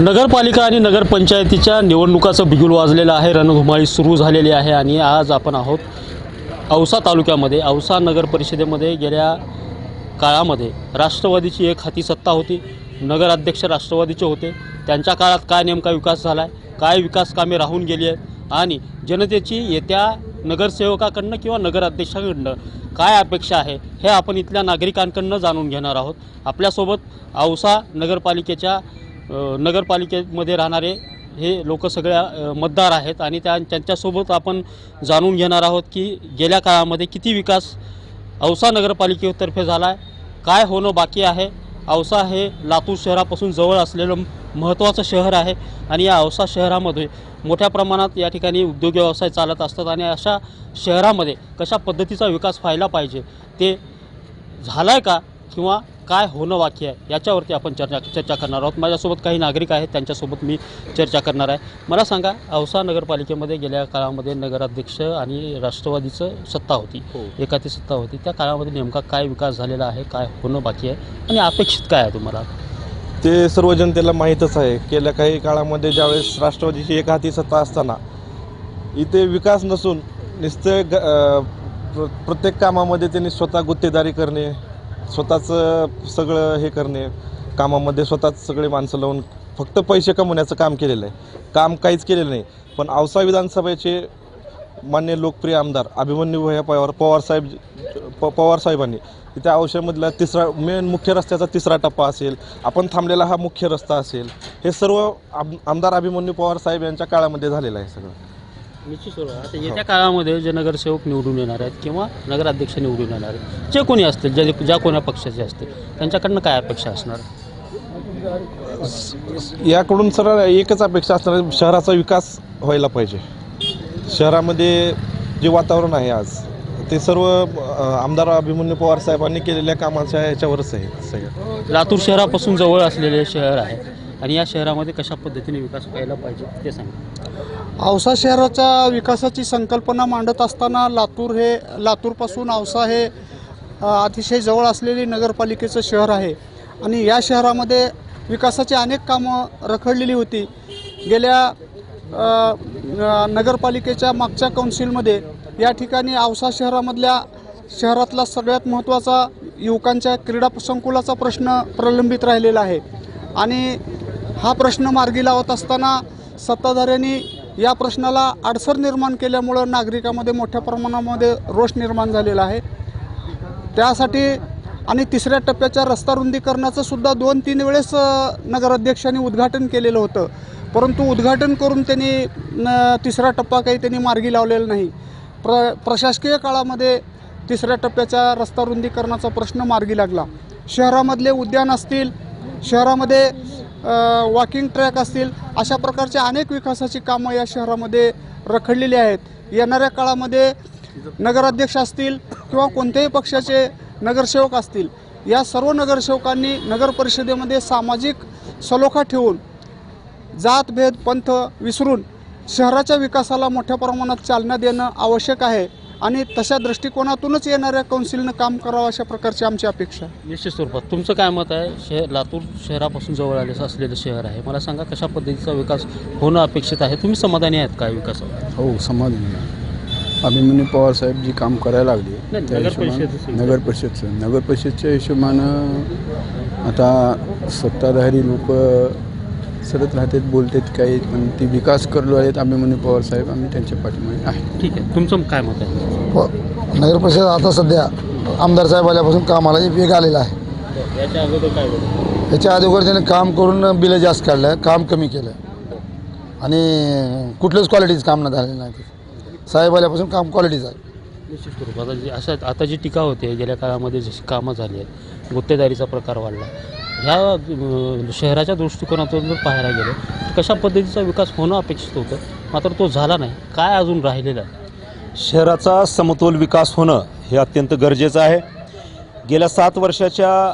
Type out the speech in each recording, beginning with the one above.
नगरपालिका आणि नगरपंचायतीच्या निवडणुकाचं बिगुल वाजलेलं आहे. रणधुमाळी सुरू झालेली आहे आणि आज आपण आहोत औसा तालुक्यामध्ये. औसा नगर परिषदेमध्ये गेल्या काळामध्ये राष्ट्रवादीची एक हाती सत्ता होती. नगराध्यक्ष राष्ट्रवादीचे होते. त्यांच्या काळात काय नेमका विकास झाला आहे काय विकास कामे राहून गेली आहेत आणि जनतेची येत्या नगरसेवकाकडनं किंवा नगराध्यक्षाकडनं काय अपेक्षा आहे हे आपण इथल्या नागरिकांकडनं जाणून घेणार आहोत. आपल्यासोबत औसा नगरपालिकेच्या नगरपालिकेमध्ये राहणारे हे लोक सगळ्या मतदार आहेत आणि त्या त्यांच्यासोबत आपण जाणून घेणार आहोत की गेल्या काळामध्ये किती विकास औसा नगरपालिकेतर्फे झाला आहे काय होणं बाकी आहे? औसा हे लातूर शहरापासून जवळ असलेलं महत्त्वाचं शहर आहे आणि या औसा शहरामध्ये मोठ्या प्रमाणात या ठिकाणी उद्योग व्यवसाय चालत असतात आणि अशा शहरामध्ये कशा पद्धतीचा विकास व्हायला पाहिजे? ते झाला आहे का? किंवा काय होणं बाकी आहे याच्यावरती आपण चर्चा चर्चा करणार आहोत. माझ्यासोबत काही नागरिक आहेत त्यांच्यासोबत मी चर्चा करणार आहे. मला सांगा औसा नगरपालिकेमध्ये गेल्या काळामध्ये नगराध्यक्ष आणि राष्ट्रवादीचं सत्ता होती. एकाती सत्ता होती. त्या काळामध्ये नेमका काय विकास झालेला आहे काय होणं बाकी आहे आणि अपेक्षित काय आहे तुम्हाला? ते सर्व जनतेला माहीतच आहे. गेल्या काही काळामध्ये ज्यावेळेस राष्ट्रवादीची एक हाती सत्ता असताना इथे विकास नसून नुसते ग अ, प्र प्रत्येक कामामध्ये त्यांनी स्वतः गुत्तेदारी करणे स्वतःचं सगळं हे करणे कामामध्ये स्वतःच सगळे माणसं लावून फक्त पैसे कमवण्याचं काम केलेलं आहे. काम काहीच केलेलं नाही. पण औसा विधानसभेचे मान्य लोकप्रिय आमदार अभिमन्यू भैया पवार पवारसाहेब प पवारसाहेबांनी तिथे औषधमधला तिसरा मेन मुख्य रस्त्याचा तिसरा टप्पा असेल आपण थांबलेला हा मुख्य रस्ता असेल हे सर्व आम आमदार अभिमन्यू पवारसाहेब यांच्या काळामध्ये झालेलं आहे सगळं. निश्चित स्वरूप आता येत्या काळामध्ये जे नगरसेवक निवडून येणार आहेत किंवा नगराध्यक्ष निवडून येणार आहेत जे कोणी असतील ज्या ज्या कोण्या पक्षाचे असतील त्यांच्याकडनं काय अपेक्षा असणार? याकडून सरळ एकच अपेक्षा असणार शहराचा विकास व्हायला पाहिजे. शहरामध्ये जे वातावरण आहे आज ते सर्व आमदार अभिमन्यू पवार साहेबांनी केलेल्या कामाच्या ह्याच्यावरच आहे सगळं. लातूर शहरापासून जवळ असलेले शहर आहे आणि या शहरामध्ये कशा पद्धतीने विकास व्हायला पाहिजे ते सांगा. औसा शहराच्या विकासाची संकल्पना मांडत असताना लातूर हे लातूरपासून औसा हे अतिशय जवळ असलेली नगरपालिकेचं शहर आहे. आणि या शहरामध्ये विकासाची अनेक कामं रखडलेली होती. गेल्या नगरपालिकेच्या मागच्या कौन्सिलमध्ये या ठिकाणी औसा शहरामधल्या शहरातला सगळ्यात महत्त्वाचा युवकांच्या क्रीडा संकुलाचा प्रश्न प्रलंबित राहिलेला आहे. आणि हा प्रश्न मार्गी लावत असताना सत्ताधाऱ्यांनी या प्रश्नाला अडसर निर्माण केल्यामुळं नागरिकामध्ये मोठ्या प्रमाणामध्ये रोष निर्माण झालेला आहे. त्यासाठी आणि तिसऱ्या टप्प्याच्या रस्ता रुंदीकरणाचं सुद्धा दोन तीन वेळेस नगराध्यक्षांनी उद्घाटन केलेलं होतं. परंतु उद्घाटन करून त्यांनी न तिसरा टप्पा काही त्यांनी मार्गी लावलेला नाही. प्र प्रशासकीय काळामध्ये तिसऱ्या टप्प्याच्या रस्ता रुंदीकरणाचा प्रश्न मार्गी लागला. शहरामधले उद्यान असतील शहरामध्ये वॉकिंग ट्रॅक असतील अशा प्रकारच्या अनेक विकासाची कामं या शहरामध्ये रखडलेली आहेत. येणाऱ्या काळामध्ये नगराध्यक्ष असतील किंवा कोणत्याही पक्षाचे नगरसेवक असतील या सर्व नगरसेवकांनी नगर परिषदेमध्ये सामाजिक सलोखा ठेवून जातभेद पंथ विसरून शहराच्या विकासाला मोठ्या प्रमाणात चालना देणं आवश्यक आहे. आणि तशा दृष्टिकोनातूनच येणाऱ्या कौन्सिलनं काम करावं अशा प्रकारची आमची अपेक्षा आहे. निश्चित स्वरूपात. तुमचं काय मत आहे? शहर लातूर शहरापासून जवळ आले असलेलं शहर आहे. मला सांगा कशा पद्धतीचा विकास होणं अपेक्षित आहे? तुम्ही समाधानी आहेत काय विकासावर? हो समाधानी आहे. अभिमन्यू पवार साहेब जी काम करायला लागली नाही, त्या नगर हिशोबानं- परिषदेचं. नगर परिषदचं. नगर परिषदच्या हिशोबानं आता सत्ताधारी लोक सतत राहतात बोलतात काही पण ती विकास करलो आहेत अभिमन्यू पवार साहेब आम्ही त्यांच्या पाठीमागे आहे. ठीक आहे. तुमचं काय मत आहे? प नगर परिषद आता सध्या आमदार साहेब आल्यापासून कामाला वेग आलेला आहे. याच्या अगोदर काय होतं? याच्या अगोदर त्याने काम करून बिलं जास्त काढलं काम कमी केलं. आणि कुठलंच क्वालिटीचं काम नाही झालेलं नाही ते साहेब आल्यापासून काम क्वालिटीचं आहे. निश्चित स्वरूपात आता जी अशा आता जी टीका होते गेल्या काळामध्ये जशी कामं झाली आहेत गुत्तेदारीचा प्रकार वाढला. ह्या शहराच्या दृष्टिकोनातून जर पाहायला गेलं तर कशा पद्धतीचा विकास होणं अपेक्षित होतं? मात्र तो झाला नाही. काय अजून राहिलेलं आहे? शहराचा समतोल विकास होणं हे अत्यंत गरजेचं आहे. गेल्या सात वर्षाच्या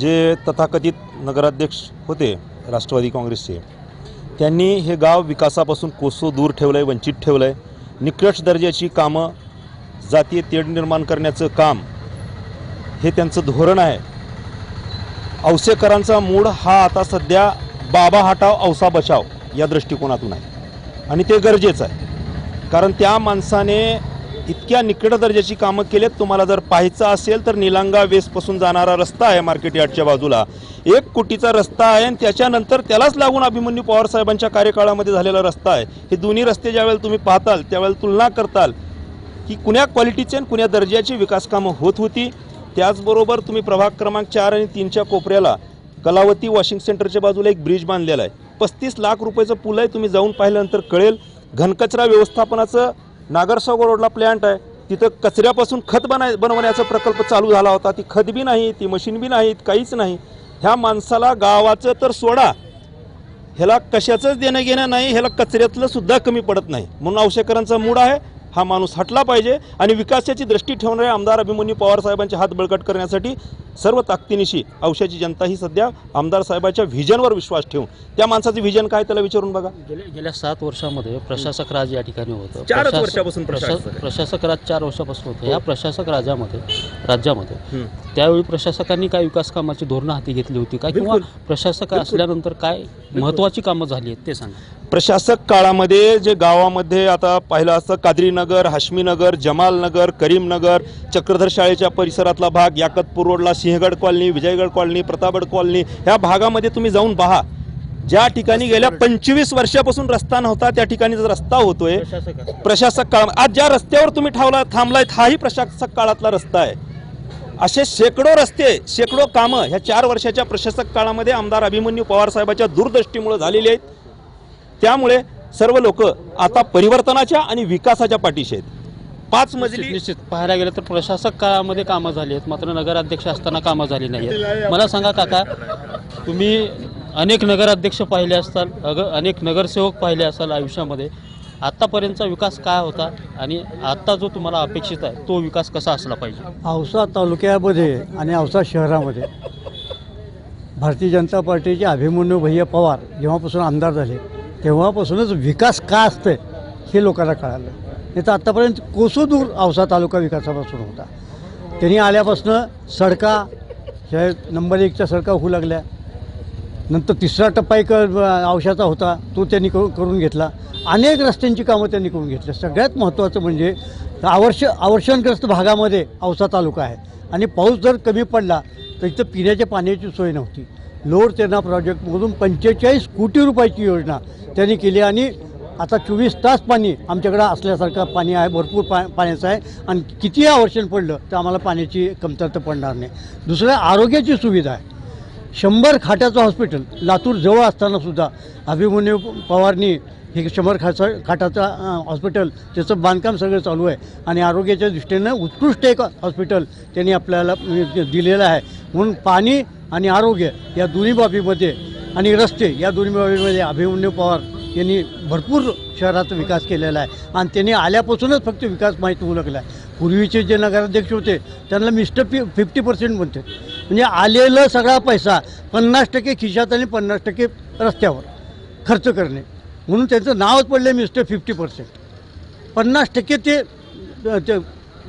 जे तथाकथित नगराध्यक्ष होते राष्ट्रवादी काँग्रेसचे त्यांनी हे गाव विकासापासून कोसो दूर ठेवलं आहे वंचित ठेवलं आहे निकृष्ट दर्जाची कामं जातीय तेढ निर्माण करण्याचं काम हे त्यांचं धोरण आहे. औसेकरांचा मूड हा आता सध्या बाबा हटाव औसा बचाव या दृष्टिकोनातून आहे. आणि ते गरजेचं आहे. कारण त्या माणसाने इतक्या निकट दर्जाची कामं केलेत तुम्हाला जर पाहायचं असेल तर निलांगा वेसपासून जाणारा रस्ता आहे मार्केट यार्डच्या बाजूला. एक कोटीचा रस्ता आहे आणि त्याच्यानंतर त्यालाच लागून अभिमन्यू पवार साहेबांच्या कार्यकाळामध्ये झालेला रस्ता आहे. हे दोन्ही रस्ते ज्यावेळेला तुम्ही पाहताल त्यावेळेला तुलना करताल की कुण्या क्वालिटीचे आणि कुण्या दर्जाची विकास कामं होत होती त्याचबरोबर तुम्ही प्रभाग क्रमांक चार आणि तीनच्या कोपऱ्याला कलावती वॉशिंग सेंटरच्या बाजूला एक ब्रिज बांधलेला आहे. पस्तीस लाख रुपयाचं पूल आहे तुम्ही जाऊन पाहिल्यानंतर कळेल घनकचरा व्यवस्थापनाचं नागरसागर रोडला प्लॅन्ट आहे. तिथं कचऱ्यापासून खत बनाय बनवण्याचा प्रकल्प चालू झाला होता. ती खत बी नाही ती मशीन बी नाहीत काहीच नाही. ह्या माणसाला गावाचं तर सोडा. ह्याला कशाचंच देणं घेणं नाही ह्याला कचऱ्यातलं सुद्धा कमी पडत नाही. म्हणून औषधकरांचा मूड आहे हा माणूस हटला पाहिजे आणि विकासाची दृष्टी ठेवणारे आमदार अभिमन्यू पवार साहेबांचे हात बळकट करण्यासाठी सर्व ताकदीनिशी औषधाची जनता ही सध्या आमदार साहेबांच्या व्हिजनवर विश्वास ठेवून त्या माणसाचं व्हिजन काय त्याला विचारून बघा. गेल्या गेल्या सात वर्षामध्ये प्रशासक राज या ठिकाणी होतं. चारच प्रशासक- वर्षापासून प्रशा- प्रशासक आहे. प्रशासक राज चार वर्षापासून होतं. या प्रशासक राजामध्ये राज्यामध्ये. त्यावेळी प्रशासकांनी काय विकास कामाची धोरणं हाती घेतली होती का? किंवा बिलकुल. प्रशासक असल्यानंतर काय महत्त्वाची कामं झाली आहेत ते सांगा. प्रशासक काळामध्ये जे गावामध्ये आता पाहिलं असतं कादरीनगर हाशमीनगर जमालनगर करीमनगर चक्रधर शाळेच्या परिसरातला भाग याकतपूर रोडला Sinhagad colony Vijaygad colony Pratapgad colony ह्या भागामध्ये तुम्ही जाऊन पहा. ज्या ठिकाणी गेल्या पंचवीस वर्षापासून रस्ता नव्हता त्या ठिकाणी जर रस्ता होतोय. प्रशासक काळ आज ज्या रस्त्यावर तुम्ही ठावला थांबलाय हाही प्रशासक काळातला रस्ता आहे. असे शेकडो रस्ते शेकडो कामं ह्या चार वर्षाच्या प्रशासक काळामध्ये आमदार अभिमन्यू पवार साहेबाच्या दूरदृष्टीमुळे झालेली आहेत. त्यामुळे सर्व लोक आता परिवर्तनाच्या आणि विकासाच्या पाठीशी आहेत. पाच मजली निश्चित. पाहायला गेलं तर प्रशासक काळामध्ये कामं झाली आहेत. मात्र नगराध्यक्ष असताना कामं झाली नाही आहेत मला सांगा काका तुम्ही अनेक नगराध्यक्ष पाहिले असताल अग अनेक नगरसेवक पाहिले असाल आयुष्यामध्ये. आत्तापर्यंतचा विकास काय होता? आणि आत्ता जो तुम्हाला अपेक्षित आहे तो विकास कसा असला पाहिजे? औसा तालुक्यामध्ये आणि औसा शहरामध्ये भारतीय जनता पार्टीचे अभिमन्यू भैया पवार जेव्हापासून आमदार झाले तेव्हापासूनच विकास का असतं हे लोकांना कळालं. नाही तर आत्तापर्यंत कोसोदूर औसा तालुका विकासापासून होता. त्यांनी आल्यापासून सडका ह्या नंबर एकच्या सडका होऊ लागल्या. नंतर तिसरा टप्पा एक औषाचा होता तो त्यांनी करू करून घेतला. अनेक रस्त्यांची कामं त्यांनी करून घेतली. सगळ्यात महत्त्वाचं म्हणजे आवर्ष आवर्षणग्रस्त भागामध्ये औसा तालुका आहे. आणि पाऊस जर कमी पडला तर इथं पिण्याच्या पाण्याची सोय नव्हती. लोअर तेरणा प्रोजेक्टमधून पंचेचाळीस कोटी रुपयाची योजना त्यांनी केली आणि आता चोवीस तास पाणी आमच्याकडं असल्यासारखं पाणी आहे भरपूर पा पाण्याचं आहे. आणि किती आवर्षण पडलं तर आम्हाला पाण्याची कमतरता पडणार नाही. दुसरं आरोग्याची सुविधा आहे. शंभर खाटाचं हॉस्पिटल लातूर जवळ असताना सुद्धा अभिमन्यू पवारनी हे शंभर खाचा खाटाचं हॉस्पिटल त्याचं बांधकाम सगळं चालू आहे. आणि आरोग्याच्या दृष्टीनं उत्कृष्ट एक हॉस्पिटल त्यांनी आपल्याला दिलेलं आहे. म्हणून पाणी आणि आरोग्य या दोन्ही बाबीमध्ये आणि रस्ते या दोन्ही बाबीमध्ये अभिमन्यू पवार यांनी भरपूर शहराचा विकास केलेला आहे. आणि त्यांनी आल्यापासूनच फक्त विकास माहीत होऊ लागला आहे. पूर्वीचे जे नगराध्यक्ष होते त्यांना मिस्टर फि फिफ्टी पर्सेंट म्हणते म्हणजे आलेला सगळा पैसा पन्नास टक्के खिशात आणि पन्नास टक्के रस्त्यावर खर्च करणे. म्हणून त्यांचं नावच पडलं मिस्टर फिफ्टी पर्सेंट पन्नास टक्के ते ते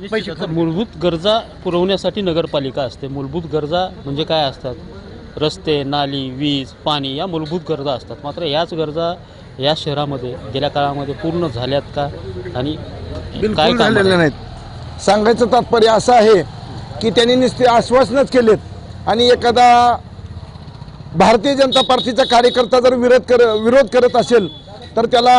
पैसे मूलभूत गरजा पुरवण्यासाठी नगरपालिका असते. मूलभूत गरजा म्हणजे काय असतात? रस्ते नाली वीज पाणी या मूलभूत गरजा असतात. मात्र याच गरजा या शहरामध्ये गेल्या काळामध्ये पूर्ण झाल्यात का? आणि काय बिलकुल कामं झालेले आहेत? नाहीत. सांगायचं तात्पर्य असं आहे की त्यांनी नुसते आश्वासनच केलेत. आणि एखादा भारतीय जनता पार्टीचा कार्यकर्ता जर विरोध कर विरोध करत असेल तर त्याला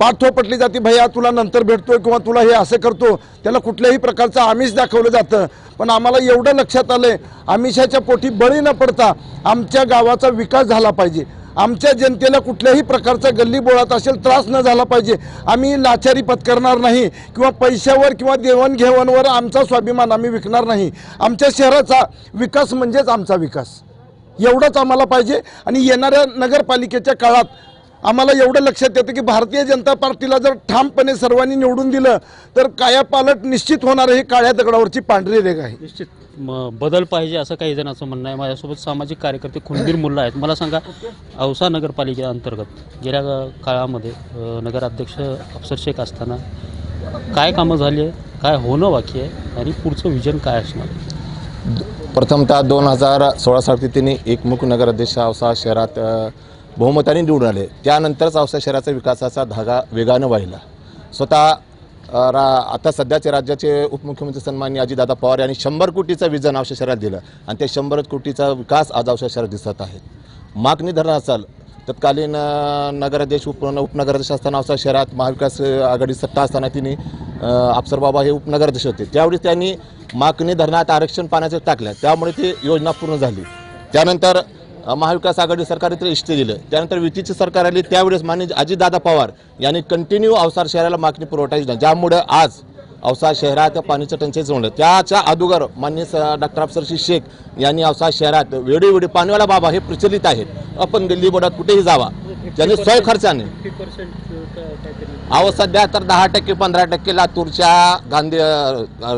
पाठोपटली जाते भैया तुला नंतर भेटतोय किंवा तुला हे असं करतो. त्याला कुठल्याही प्रकारचं आमिष दाखवलं जातं. पण आम्हाला एवढं लक्षात आलंय आमिषाच्या पोटी बळी न पडता आमच्या गावाचा विकास झाला पाहिजे. आमच्या जनतेला कुठल्याही प्रकारचा गल्ली बोळात असेल त्रास न झाला पाहिजे. आम्ही लाचारी पत्करणार नाही किंवा पैशावर किंवा देवाणघेवाणवर आमचा स्वाभिमान आम्ही विकणार नाही. आमच्या शहराचा विकास म्हणजेच आमचा विकास. एवढंच आम्हाला पाहिजे. आणि येणाऱ्या नगरपालिकेच्या काळात आम्हाला एवढं लक्षात येतं की भारतीय जनता पार्टीला जर ठामपणे सर्वांनी निवडून दिलं तर कायापालट निश्चित होणार ही काळ्या दगडावरची पांढरी रेग आहे. निश्चित. म बदल पाहिजे असं काही जणांचं म्हणणं आहे. माझ्यासोबत सामाजिक कार्यकर्ते खुंदीर मुल्ला आहेत. मला सांगा औसा नगरपालिकेअंतर्गत गेल्या काळामध्ये नगराध्यक्ष अफसर शेख असताना काय कामं झाली आहे काय होणं बाकी आहे आणि पुढचं विजन काय असणार? प्रथमतः दोन हजार सोळा साली त्यांनी एकमुख नगराध्यक्ष औसा शहरात बहुमताने निवडून आले. त्यानंतरच औसा शहराचा विकासाचा धागा वेगानं वाहिला. स्वतः रा आता सध्याचे राज्याचे उपमुख्यमंत्री सन्माननीय अजितदादा पवार यांनी शंभर कोटीचं विजन औसा शहरात दिलं आणि त्या शंभर कोटीचा विकास आज औसा शहरात दिसत आहे. मागणी धरण असाल तत्कालीन नगराध्यक्ष उप उपनगराध्यक्ष असताना औसा शहरात महाविकास आघाडी सत्ता असताना तिने अफसरबाबा हे उपनगराध्यक्ष होते. त्यावेळी त्यांनी माकणी धरणात आरक्षण पाण्याचं टाकलं. त्यामुळे ती योजना पूर्ण झाली. त्यानंतर महाविकास आघाडी सरकार इथे इष्ट दिलं. त्यानंतर युतीची सरकार आली त्यावेळेस माननीय अजितदादा पवार यांनी कंटिन्यू अवसार शहराला मागणी पुरवठा दिला ज्यामुळे आज औसा शहरात पाणीचं टंचाई जोडलं त्याच्या अगोदर मान्य डॉक्टर अफसरशी शेख यांनी औसा शहरात वेळोवेळी पाणीवाला बाबा हे प्रचलित आहेत. आपण दिल्ली बोर्डात कुठेही जावा. त्यांनी स्वयं खर्चाने अहो सध्या तर दहा टक्के पंधरा टक्के लातूरच्या गांधी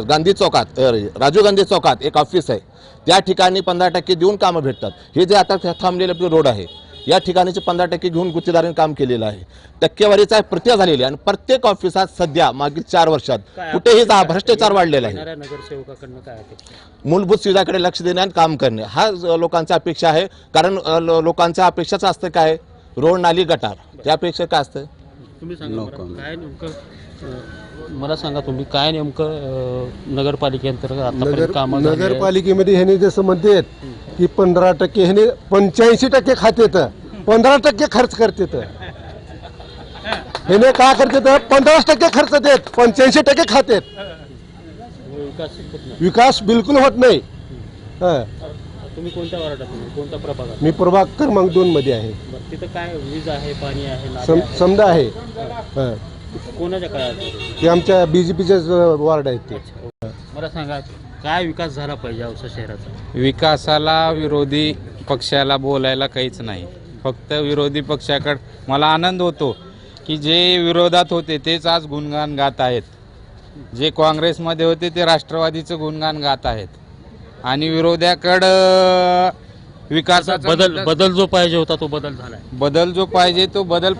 गांधी चौकात राजीव गांधी चौकात एक ऑफिस आहे. त्या ठिकाणी पंधरा टक्के देऊन कामं भेटतात हे जे आता थांबलेलं आपलं रोड आहे या ठिकाणीचे पंधरा टक्के घेऊन गुत्तेदारांनी काम केलेलं आहे. टक्केवारीचा प्रक्रिया झालेली आहे आणि प्रत्येक ऑफिसात सध्या मागील चार वर्षात कुठेही जा भ्रष्टाचार वाढलेला आहे. मूलभूत सुविधाकडे लक्ष देणे आणि काम करणे हा लोकांचा अपेक्षा आहे. कारण लोकांच्या अपेक्षाच असतं काय? रोड नाली गटार. त्यापेक्षा काय असतं? मला सांगा तुम्ही काय नेमकं नगरपालिकेअंतर्गत आतापर्यंत कामं झाली आहेत? नगरपालिकेमध्ये ह्याने जसं म्हणतात की पंधरा टक्के ह्याने पंच्याऐंशी टक्के खातेत पंधरा टक्के खर्च करतात ह्याने काय करतात पंधराच टक्के खर्च देत पंच्याऐंशी टक्के खातेत विकास होत नाही. विकास बिलकुल होत नाही हं. तुम्ही कोणत्या वार्डात आहे? कोणत्या प्रभागात मी प्रभाग क्रमांक दोन मध्ये आहे बरं, तिथं काय वीज आहे पाणी आहे नाले सम आहे? समजा आहे हं. कोणाच्या काळात? ते आमच्या बीजेपीचेच वार्ड आहेत ते. मला सांगा काय विकास झाला पाहिजे औसा शहराचा? विकासाला विरोधी पक्षाला बोलायला काहीच नाही. फक्त विरोधी पक्षाकडे मला आनंद होतो की जे विरोधात होते तेच आज गुणगान गात आहेत. जे काँग्रेसमध्ये होते ते राष्ट्रवादीचं गुणगान गात आहेत. आणि विरोध्याकडं विकासाचा बदल बदल जो पाहिजे होता तो बदल झालाय. बदल जो पाहिजे तो बदल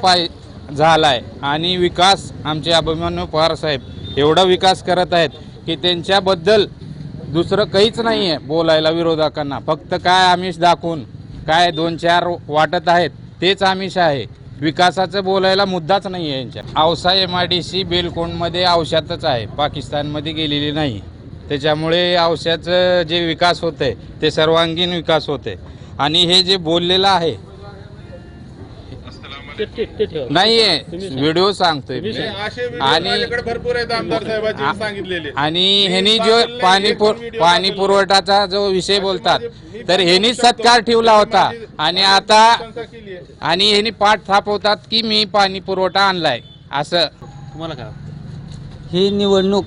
झाला आहे आणि विकास आमचे अभिमन्यू पवार साहेब एवढा विकास करत आहेत की त्यांच्याबद्दल दुसरं काहीच नाही आहे बोलायला विरोधकांना. फक्त काय आमिष दाखवून काय दोन चार वाटत आहेत तेच आमिष आहे. विकासाचं बोलायला मुद्दाच नाही आहे यांच्या. Ausa M I D C बेलकोंडमध्ये औषधातच आहे. पाकिस्तानमध्ये गेलेली नाही. त्याच्यामुळे औषधाचं जे विकास होते ते सर्वांगीण विकास होते आणि हे जे बोललेलं आहे ते ते ते ठेवा. नाहीये. व्हिडिओ सांगतोय मी. आणि आणि ह्यांनी जो पाणी पुर- पाणी पुरवठाचा जो विषय बोलतात तर ह्यांनी सत्कार ठेवला होता. आणि आता आणि ह्यांनी पाठ थापवतात की मी पाणी पुरवठा आणलाय असं. तुम्हाला काय वाटतं? ही निवडणूक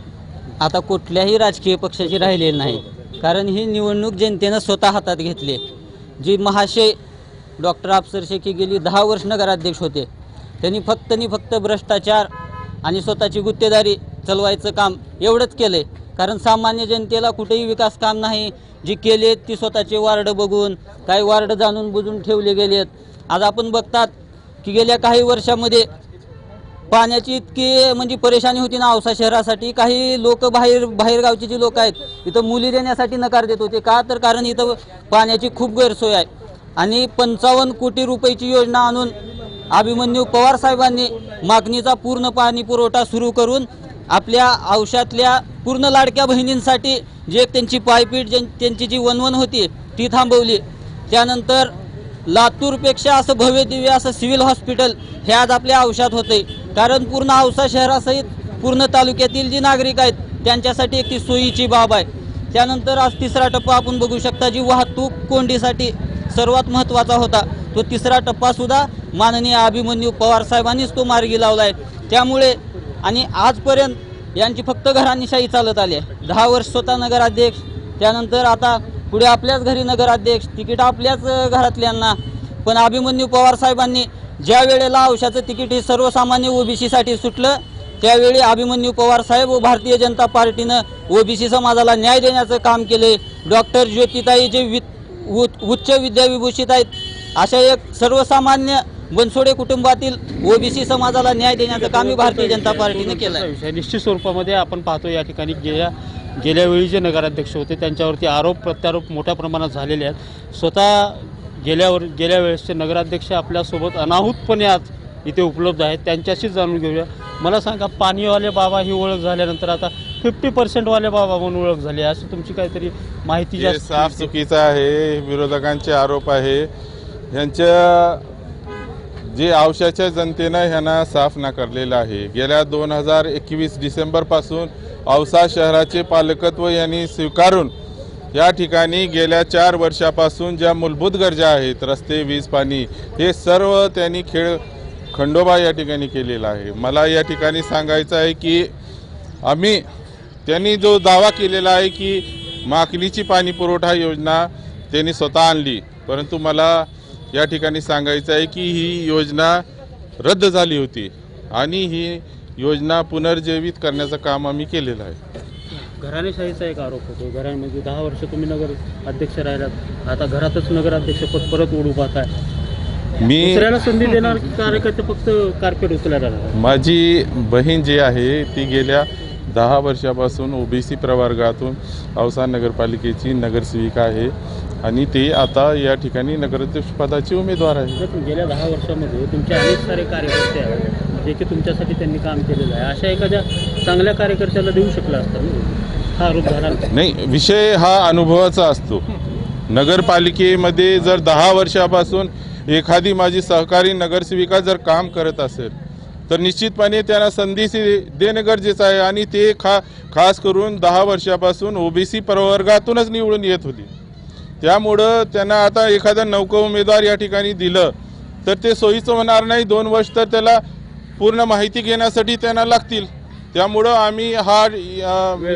आता कुठल्याही राजकीय पक्षाची राहिलेली नाही. कारण ही निवडणूक जनतेनं स्वतः हातात घेतली जी महाशय डॉक्टर अफसर शेखी गेली दहा वर्ष नगराध्यक्ष होते. त्यांनी फक्त नि फक्त भ्रष्टाचार आणि स्वतःची गुत्तेदारी चालवायचं काम एवढंच केलं आहे कारण सामान्य जनतेला कुठेही विकास काम नाही. जी केलेत ती स्वतःचे वार्ड बघून काही वार्ड जाणून बुजून ठेवले गेलेत आज आपण बघतात की गेल्या काही वर्षामध्ये पाण्याची इतकी म्हणजे परेशानी होती ना औसा शहरासाठी. काही लोक बाहेर बाहेरगावची जी लोक आहेत इथं मुली देण्यासाठी नकार देत होते. का तर कारण इथं पाण्याची खूप गैरसोय आहे. आणि पंचावन्न कोटी रुपयाची योजना आणून अभिमन्यू पवार साहेबांनी मागणीचा पूर्ण पाणी पुरवठा सुरू करून आपल्या औषधातल्या पूर्ण लाडक्या बहिणींसाठी जे त्यांची पायपीट ज्यां- त्यांची जी वनवन होती ती थांबवली. त्यानंतर लातूरपेक्षा असं भव्य दिव्य असं सिव्हिल हॉस्पिटल हे आज आपल्या औषधात होते कारण पूर्ण औसा शहरासहित पूर्ण तालुक्यातील जी नागरिक आहेत त्यांच्यासाठी एक ती सोयीची बाब आहे. त्यानंतर आज तिसरा टप्पा आपण बघू शकता जी वाहतूक कोंडीसाठी सर्वात महत्त्वाचा होता. तो तिसरा टप्पासुद्धा माननीय अभिमन्यू पवार साहेबांनीच तो मार्गी लावला आहे त्यामुळे आणि आजपर्यंत यांची फक्त घराणीशाही चालत आली आहे. दहा वर्ष स्वतः नगराध्यक्ष त्यानंतर आता पुढे आपल्याच घरी नगराध्यक्ष तिकीट आपल्याच घरातल्यांना. पण अभिमन्यू पवार साहेबांनी ज्या वेळेला औषधाचं तिकीट हे सर्वसामान्य ओबीसीसाठी सुटलं त्यावेळी अभिमन्यू पवार साहेब व भारतीय जनता पार्टीनं ओबीसी समाजाला न्याय देण्याचं काम केले. डॉक्टर ज्योतिताई जे वि उच्च उच्च विद्याविभूषित आहेत. अशा एक सर्वसामान्य बनसोडे कुटुंबातील ओबीसी समाजाला न्याय देण्याचं कामही भारतीय जनता पार्टीने केलं आहे विषय. निश्चित स्वरूपामध्ये आपण पाहतो या ठिकाणी गेल्या गेल्यावेळी जे नगराध्यक्ष होते त्यांच्यावरती आरोप प्रत्यारोप मोठ्या प्रमाणात झालेले आहेत. स्वतः गेल्यावर गेल्या वेळेसचे नगराध्यक्ष आपल्यासोबत अनाहूतपणे आज इथे उपलब्ध आहेत. त्यांच्याशीच जाणून घेऊया. मला सांगा पाणीवाले बाबा ही ओळख झाल्यानंतर आता फिफ्टी पर्सेंटवाले बाबा म्हणून ओळख झाली. अशी तुमची काहीतरी माहिती जास्त साफ चुकीचं आहे. विरोधकांचे आरोप आहे. यांच्या जे औशाच्या जनतेनं ह्यांना साफ नाकारलेलं आहे. गेल्या दोन हजार एकवीस डिसेंबरपासून औसा शहराचे पालकत्व यांनी स्वीकारून या ठिकाणी गेल्या चार वर्षापासून ज्या मूलभूत गरजा आहेत रस्ते वीज पाणी हे सर्व त्यांनी खेळ खंडोबा या ठिकाणी केलेला आहे. मला या ठिकाणी सांगायचं आहे की आम्ही त्यांनी जो दावा केलेला आहे की माकलीची पाणी पुरवठा योजना त्यांनी स्वतः आणली. परंतु मला या ठिकाणी सांगायचं आहे की ही योजना रद्द झाली होती आणि ही योजना पुनर्जीवित करण्याचं काम आम्ही केलेलं आहे. घराणेशाहीचा एक आरोप होतो. घरामध्ये म्हणजे दहा वर्ष तुम्ही नगर अध्यक्ष राहिलात. आता घरातच नगराध्यक्ष पद परत ओढू पाहताय. मी दुसऱ्याला संधी देणार कार्यकर्ते फक्त कार्पेट लागले. माझी बहीण जी आहे ती गेल्या दहा वर्षापासून ओबीसी प्रवर्गातून औसा नगरपालिकेची नगरसेविका आहे आणि ती आता या ठिकाणी नगराध्यक्ष पदाची उमेदवार आहे गेल्या दहा वर्षामध्ये तुमचे अनेक सारे कार्यकर्ते आहेत जे की तुमच्यासाठी त्यांनी काम केलेलं आहे अशा एखाद्या चांगल्या कार्यकर्त्याला देऊ शकला असता हा आरोप. नाही विषय हा अनुभवाचा असतो नगरपालिकेमध्ये जर दहा वर्षापासून एखादी माझी सहकारी नगरसेविका जर काम करत असेल तर निश्चितपणे त्यांना संधी सी- देणं गरजेचं आहे. आणि ते खा खास करून दहा वर्षापासून ओबीसी प्रवर्गातूनच निवडून येत होती. त्यामुळं त्यांना आता एखादा नौका उमेदवार या ठिकाणी दिलं तर ते सोयीचं होणार नाही. दोन वर्ष तर त्याला पूर्ण माहिती घेण्यासाठी त्यांना लागतील. त्यामुळं आम्ही हा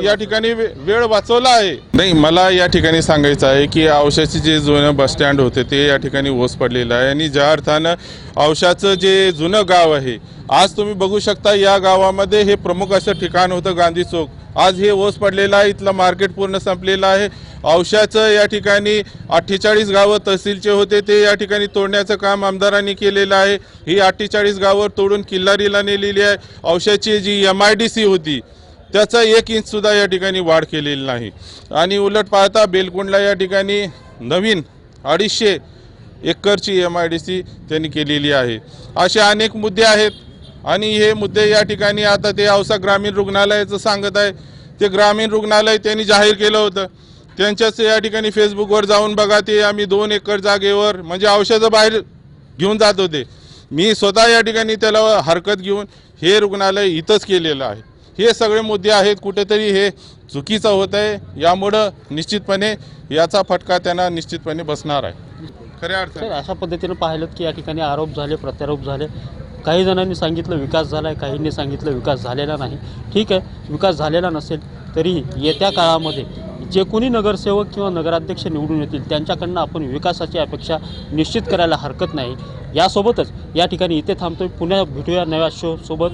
या- ठिकाणी वे- वेळ वाचवला आहे. नाही मला या ठिकाणी सांगायचं आहे की औषधाचे जे जुनं बस स्टँड होते ते या ठिकाणी ओस पडलेलं आहे आणि ज्या अर्थानं औषधाचं जे जुनं गाव आहे आज तुम्ही बघू शकता या गावामध्ये हे प्रमुख असं ठिकाण होतं गांधी चौक. आज हे ओस पडलेलं आहे इथलं मार्केट पूर्ण संपलेलं आहे. औषधाचं या ठिकाणी अठ्ठेचाळीस गावं तहसीलचे होते ते या ठिकाणी तोडण्याचं काम आमदारांनी केलेलं आहे. ही अठ्ठेचाळीस गावं तोडून किल्लारीला नेलेली आहे. औषधाची जी एम आय डी सी होती त्याचा एक इंचसुद्धा या ठिकाणी वाढ केलेली नाही. आणि उलट पाहता बेलकुंडला या ठिकाणी नवीन अडीचशे एकरची एम आय डी सी त्यांनी केलेली आहे. असे अनेक मुद्दे आहेत. आणि हे मुद्दे या ठिकाणी आता ते औसा ग्रामीण रुग्णालयाचं सांगत आहे. ते ग्रामीण रुग्णालय त्यांनी जाहीर केलं होतं. त्यांच्याच या ठिकाणी फेसबुकवर जाऊन बघा ते आम्ही दोन एकर जागेवर म्हणजे औषधं बाहेर घेऊन जात होते. मी स्वतः या ठिकाणी त्याला हरकत घेऊन हे रुग्णालय इथंच केलेलं आहे. हे सगळे मुद्दे आहेत कुठेतरी हे चुकीचं होत आहे. यामुळं निश्चितपणे याचा फटका त्यांना निश्चितपणे बसणार आहे. खऱ्या अर्थ अशा पद्धतीनं पाहिलं की या ठिकाणी आरोप झाले प्रत्यारोप झाले. काही जणांनी सांगितलं विकास झाला आहे काहींनी सांगितलं विकास झालेला नाही. ठीक आहे विकास झालेला नसेल तरी येत्या काळामध्ये जे कोणी नगरसेवक किंवा नगराध्यक्ष निवडून येतील त्यांच्याकडनं आपण विकासाची अपेक्षा निश्चित करायला हरकत नाही. यासोबतच या ठिकाणी इथे थांबतोय. पुन्हा भेटूया नव्या शो सोबत.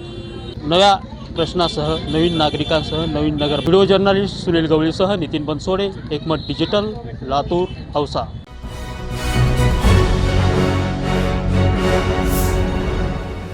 नव्या प्रश्नासह नवीन नागरिकांसह नवीन नगर. Video journalist Sunil गवळीसह Nitin Bansode Ekmat digital Latur Ausa